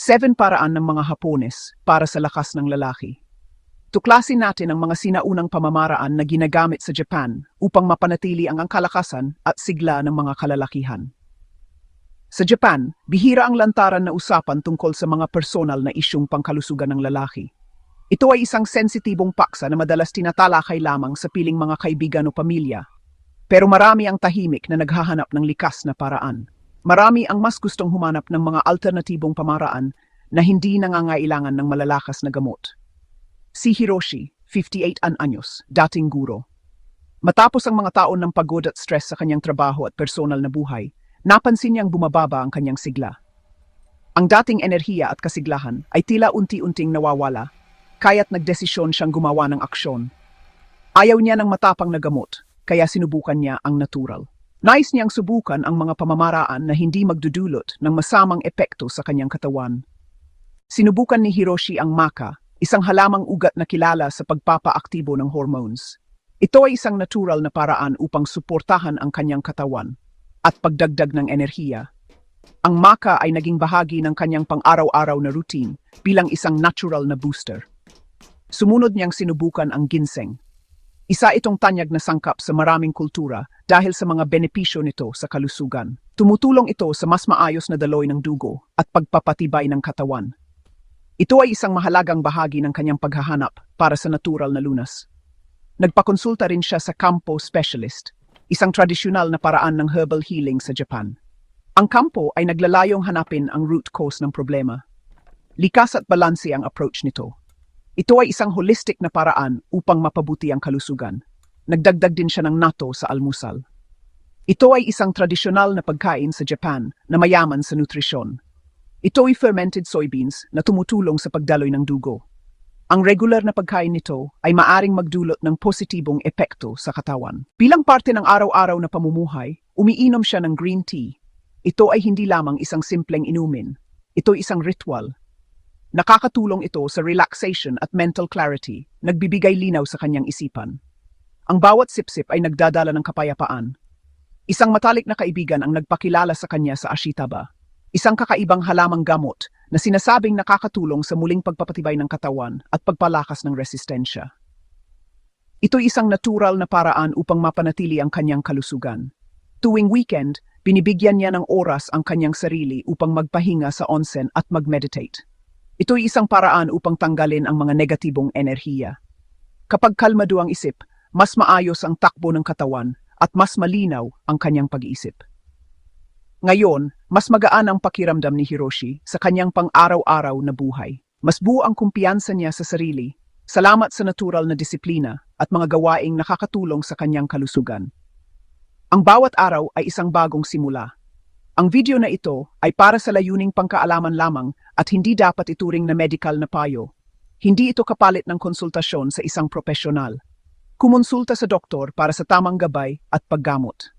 Seven paraan ng mga Hapones para sa lakas ng lalaki. Tuklasin natin ang mga sinaunang pamamaraan na ginagamit sa Japan upang mapanatili ang ang kalakasan at sigla ng mga kalalakihan. Sa Japan, bihira ang lantaran na usapan tungkol sa mga personal na isyong pangkalusugan ng lalaki. Ito ay isang sensitibong paksa na madalas tinatalakay lamang sa piling mga kaibigan o pamilya. Pero marami ang tahimik na naghahanap ng likas na paraan. Marami ang mas gustong humanap ng mga alternatibong pamaraan na hindi nangangailangan ng malalakas na gamot. Si Hiroshi, 58 an anyos, dating guro. Matapos ang mga taon ng pagod at stress sa kanyang trabaho at personal na buhay, napansin niyang bumababa ang kanyang sigla. Ang dating enerhiya at kasiglahan ay tila unti-unting nawawala, kaya't nagdesisyon siyang gumawa ng aksyon. Ayaw niya ng matapang na gamot, kaya sinubukan niya ang natural. Nais niyang subukan ang mga pamamaraan na hindi magdudulot ng masamang epekto sa kanyang katawan. Sinubukan ni Hiroshi ang maka, isang halamang ugat na kilala sa pagpapaaktibo ng hormones. Ito ay isang natural na paraan upang suportahan ang kanyang katawan at pagdagdag ng enerhiya. Ang maka ay naging bahagi ng kanyang pang-araw-araw na routine bilang isang natural na booster. Sumunod niyang sinubukan ang ginseng. Isa itong tanyag na sangkap sa maraming kultura dahil sa mga benepisyo nito sa kalusugan. Tumutulong ito sa mas maayos na daloy ng dugo at pagpapatibay ng katawan. Ito ay isang mahalagang bahagi ng kanyang paghahanap para sa natural na lunas. Nagpakonsulta rin siya sa Kampo Specialist, isang tradisyonal na paraan ng herbal healing sa Japan. Ang kampo ay naglalayong hanapin ang root cause ng problema. Likas at balanse ang approach nito. Ito ay isang holistic na paraan upang mapabuti ang kalusugan. Nagdagdag din siya ng natto sa almusal. Ito ay isang tradisyonal na pagkain sa Japan na mayaman sa nutrisyon. Ito ay fermented soybeans na tumutulong sa pagdaloy ng dugo. Ang regular na pagkain nito ay maaring magdulot ng positibong epekto sa katawan. Bilang parte ng araw-araw na pamumuhay, umiinom siya ng green tea. Ito ay hindi lamang isang simpleng inumin. Ito ay isang ritual. Nakakatulong ito sa relaxation at mental clarity, nagbibigay linaw sa kanyang isipan. Ang bawat sipsip ay nagdadala ng kapayapaan. Isang matalik na kaibigan ang nagpakilala sa kanya sa Ashitaba, isang kakaibang halamang gamot na sinasabing nakakatulong sa muling pagpapatibay ng katawan at pagpalakas ng resistensya. Ito'y isang natural na paraan upang mapanatili ang kanyang kalusugan. Tuwing weekend, binibigyan niya ng oras ang kanyang sarili upang magpahinga sa onsen at mag-meditate. Ito'y isang paraan upang tanggalin ang mga negatibong enerhiya. Kapag kalmado ang isip, mas maayos ang takbo ng katawan at mas malinaw ang kanyang pag-iisip. Ngayon, mas magaan ang pakiramdam ni Hiroshi sa kanyang pang-araw-araw na buhay. Mas buo ang kumpiyansa niya sa sarili, salamat sa natural na disiplina at mga gawaing nakakatulong sa kanyang kalusugan. Ang bawat araw ay isang bagong simula. Ang video na ito ay para sa layuning pangkaalaman lamang at hindi dapat ituring na medical na payo. Hindi ito kapalit ng konsultasyon sa isang profesional. Kumonsulta sa doktor para sa tamang gabay at paggamot.